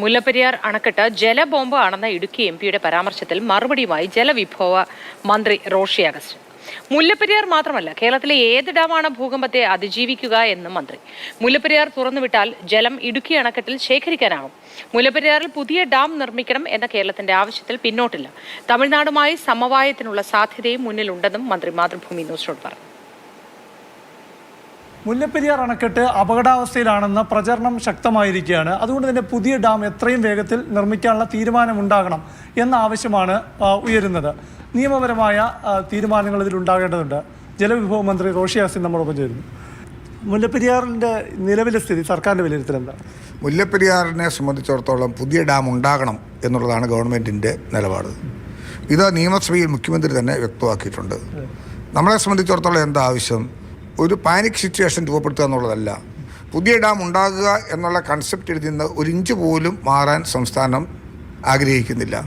മുല്ലപ്പെരിയാർ അണക്കെട്ട് ജലബോംബ് ആണെന്ന ഇടുക്കി എം പിയുടെ പരാമർശത്തിൽ മറുപടിയുമായി ജലവിഭവ മന്ത്രി റോഷി അഗസ്റ്റ്. മുല്ലപ്പെരിയാർ മാത്രമല്ല കേരളത്തിലെ ഏത് ഡാമാണ് ഭൂകമ്പത്തെ അതിജീവിക്കുക എന്ന് മന്ത്രി. മുല്ലപ്പെരിയാർ തുറന്നുവിട്ടാൽ ജലം ഇടുക്കി അണക്കെട്ടിൽ ശേഖരിക്കാനാകും മുല്ലപ്പെരിയാറിൽ പുതിയ ഡാം നിർമ്മിക്കണം എന്ന കേരളത്തിന്റെ ആവശ്യത്തിൽ പിന്നോട്ടില്ല. തമിഴ്നാടുമായി സമവായത്തിനുള്ള സാധ്യതയും മുന്നിലുണ്ടെന്നും മന്ത്രി മാതൃഭൂമി ന്യൂസിനോട് പറഞ്ഞു. മുല്ലപ്പെരിയാർ അണക്കെട്ട് അപകടാവസ്ഥയിലാണെന്ന പ്രചരണം ശക്തമായിരിക്കുകയാണ്. അതുകൊണ്ട് തന്നെ പുതിയ ഡാം എത്രയും വേഗത്തിൽ നിർമ്മിക്കാനുള്ള തീരുമാനമുണ്ടാകണം എന്ന ആവശ്യമാണ് ഉയരുന്നത്. നിയമപരമായ തീരുമാനങ്ങൾ ഇതിലുണ്ടാകേണ്ടതുണ്ട് ജലവിഭവ മന്ത്രി റോഷി ഹാസിൻ നമ്മോടൊപ്പം ചേരുന്നു. മുല്ലപ്പെരിയാറിന്റെ നിലവിലെ സ്ഥിതി സർക്കാരിന്റെ വിലയിരുത്തൽ എന്താ മുല്ലപ്പെരിയാറിനെ സംബന്ധിച്ചിടത്തോളം പുതിയ ഡാം ഉണ്ടാകണം എന്നുള്ളതാണ് ഗവൺമെന്റിന്റെ നിലപാട്. ഇത് നിയമസഭയിൽ മുഖ്യമന്ത്രി തന്നെ വ്യക്തമാക്കിയിട്ടുണ്ട്. നമ്മളെ സംബന്ധിച്ചിടത്തോളം എന്താ ആവശ്യം? ഒരു പാനിക് സിറ്റുവേഷൻ രൂപപ്പെടുത്തുക എന്നുള്ളതല്ല. പുതിയ ഡാം ഉണ്ടാകുക എന്നുള്ള കൺസെപ്റ്റിൽ നിന്ന് ഒരു ഇഞ്ച് പോലും മാറാൻ സംസ്ഥാനം ആഗ്രഹിക്കുന്നില്ല.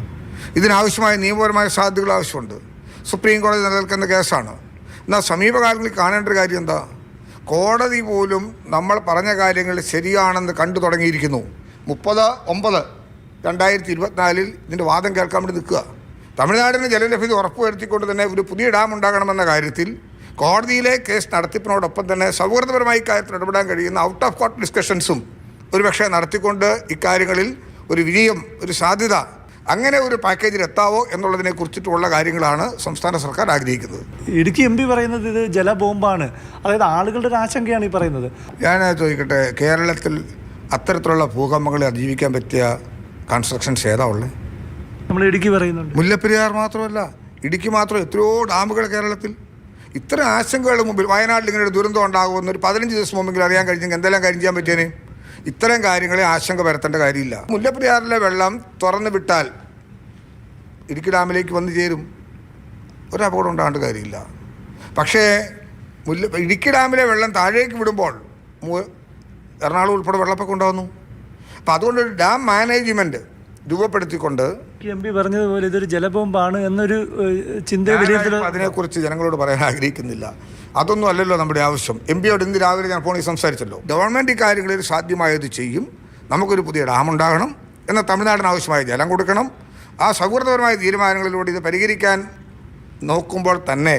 ഇതിനാവശ്യമായ നിയമപരമായ സാധ്യതകൾ ആവശ്യമുണ്ട്. സുപ്രീം കോടതി നിലനിൽക്കുന്ന കേസാണ്. എന്നാൽ സമീപകാലങ്ങളിൽ കാണേണ്ട ഒരു കാര്യം എന്താ? കോടതി പോലും നമ്മൾ പറഞ്ഞ കാര്യങ്ങൾ ശരിയാണെന്ന് കണ്ടു തുടങ്ങിയിരിക്കുന്നു. മുപ്പത് ഒമ്പത് രണ്ടായിരത്തി ഇരുപത്തിനാലിൽ ഇതിന്റെ വാദം കേൾക്കാൻ വേണ്ടി നിൽക്കുക. തമിഴ്നാടിന് ജലലഭ്യത ഉറപ്പുവരുത്തിക്കൊണ്ട് തന്നെ ഒരു പുതിയ ഡാം ഉണ്ടാകണമെന്ന കാര്യത്തിൽ കോടതിയിലെ കേസ് നടത്തിപ്പിനോടൊപ്പം തന്നെ സൗഹൃദപരമായി ഇക്കാര്യത്തിൽ ഇടപെടാൻ കഴിയുന്ന ഔട്ട് ഓഫ് കോർട്ട് ഡിസ്കഷൻസും ഒരുപക്ഷെ നടത്തിക്കൊണ്ട് ഇക്കാര്യങ്ങളിൽ ഒരു വിജയം ഒരു സാധ്യത അങ്ങനെ ഒരു പാക്കേജിൽ എത്താവോ എന്നുള്ളതിനെ കുറിച്ചിട്ടുള്ള കാര്യങ്ങളാണ് സംസ്ഥാന സർക്കാർ ആഗ്രഹിക്കുന്നത്. ഇടുക്കി എം പി പറയുന്നത് ഇത് ജലബോംബാണ് അതായത് ആളുകളുടെ ഒരു ആശങ്കയാണ് ഈ പറയുന്നത്. ഞാൻ ചോദിക്കട്ടെ കേരളത്തിൽ അത്തരത്തിലുള്ള ഭൂകമ്പങ്ങളെ അതിജീവിക്കാൻ പറ്റിയ കൺസ്ട്രക്ഷൻസ് ഏതാ ഉള്ളത് നമ്മൾ ഇടുക്കി പറയുന്നുണ്ട്. മുല്ലപ്പെരിയാർ മാത്രമല്ല ഇടുക്കി മാത്രം എത്രയോ ഡാമുകൾ കേരളത്തിൽ ഇത്ര ആശങ്കകളുടെ മുമ്പിൽ വയനാട്ടിൽ ഇങ്ങനെ ഒരു ദുരന്തം ഉണ്ടാകുമെന്ന് ഒരു പതിനഞ്ച് ദിവസം മുമ്പെങ്കിലും അറിയാൻ കഴിഞ്ഞെങ്കിൽ എന്തെല്ലാം കാര്യം ചെയ്യാൻ പറ്റിയേനെ ഇത്തരം കാര്യങ്ങളെ ആശങ്ക വരുത്തേണ്ട കാര്യമില്ല. മുല്ലപ്പെരിയാറിലെ വെള്ളം തുറന്നു വിട്ടാൽ ഇടുക്കി ഡാമിലേക്ക് വന്നു ചേരും. ഒരു അപകടം ഉണ്ടാകേണ്ട കാര്യമില്ല. പക്ഷേ മുല്ല ഇടുക്കി ഡാമിലെ വെള്ളം താഴേക്ക് വിടുമ്പോൾ എറണാകുളം ഉൾപ്പെടെ വെള്ളപ്പൊക്കം ഉണ്ടാകുന്നു. അപ്പോൾ അതുകൊണ്ട് ഡാം മാനേജ്മെന്റ് രൂപപ്പെടുത്തിക്കൊണ്ട് എം പി പറഞ്ഞതുപോലെ ഇതൊരു ജലബോംബാണ് എന്നൊരു ചിന്ത അതിനെക്കുറിച്ച് ജനങ്ങളോട് പറയാൻ ആഗ്രഹിക്കുന്നില്ല. അതൊന്നും അല്ലല്ലോ നമ്മുടെ ആവശ്യം. എം പിയോട് ഇന്ന് രാവിലെ ഞാൻ ഫോണിൽ സംസാരിച്ചല്ലോ. ഗവൺമെന്റ് ഇക്കാര്യങ്ങളിൽ സാധ്യമായത് ചെയ്യും. നമുക്കൊരു പുതിയ ഡാം ഉണ്ടാകണം എന്നാൽ തമിഴ്നാടിന് ആവശ്യമായ ജലം കൊടുക്കണം. ആ സൗഹൃദപരമായ തീരുമാനങ്ങളിലൂടെ ഇത് പരിഹരിക്കാൻ നോക്കുമ്പോൾ തന്നെ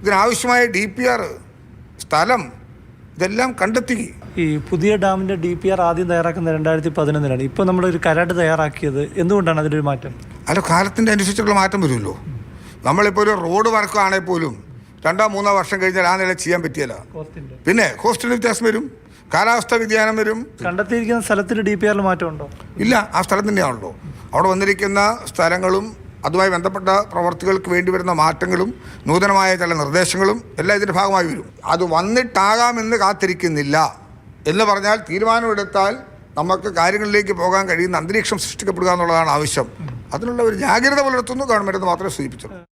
ഇതിനാവശ്യമായ ഡി പി ആർ സ്ഥലം ഇതെല്ലാം കണ്ടെത്തി ഈ പുതിയ ഡാമിന്റെ ഡി പി ആർ ആദ്യം തയ്യാറാക്കുന്ന രണ്ടായിരത്തി പതിനൊന്നിലാണ് ഇപ്പോൾ നമ്മളൊരു കരാട്ട് തയ്യാറാക്കിയത് എന്തുകൊണ്ടാണ് അതിലൊരു മാറ്റം? അല്ല കാലത്തിന്റെ അനുസരിച്ചുള്ള മാറ്റം വരുമല്ലോ. നമ്മളിപ്പോൾ ഒരു റോഡ് വർക്കാണെങ്കിൽ പോലും രണ്ടോ മൂന്നോ വർഷം കഴിഞ്ഞാൽ ആ നില ചെയ്യാൻ പറ്റിയല്ല. പിന്നെ ഹോസ്റ്റൽ വ്യത്യാസം വരും. കാലാവസ്ഥ വ്യതിയാനം വരും. കണ്ടെത്തിയിരിക്കുന്ന സ്ഥലത്തിന് ഡി പി ആറിൽ മാറ്റമുണ്ടോ? ഇല്ല ആ സ്ഥലം തന്നെയാണല്ലോ. അവിടെ വന്നിരിക്കുന്ന സ്ഥലങ്ങളും അതുമായി ബന്ധപ്പെട്ട പ്രവർത്തികൾക്ക് വേണ്ടി വരുന്ന മാറ്റങ്ങളും നൂതനമായ ചില നിർദ്ദേശങ്ങളും എല്ലാം ഇതിന്റെ ഭാഗമായി വരും. അത് വന്നിട്ടാകാമെന്ന് കാത്തിരിക്കുന്നില്ല. എന്ന് പറഞ്ഞാൽ തീരുമാനമെടുത്താൽ നമുക്ക് കാര്യങ്ങളിലേക്ക് പോകാൻ കഴിയുന്ന അന്തരീക്ഷം സൃഷ്ടിക്കപ്പെടുക എന്നുള്ളതാണ് ആവശ്യം. അതിനുള്ള ഒരു ജാഗ്രത പുലർത്തുന്നു ഗവൺമെന്റ് മാത്രമേ സൂചിപ്പിച്ചുള്ളൂ.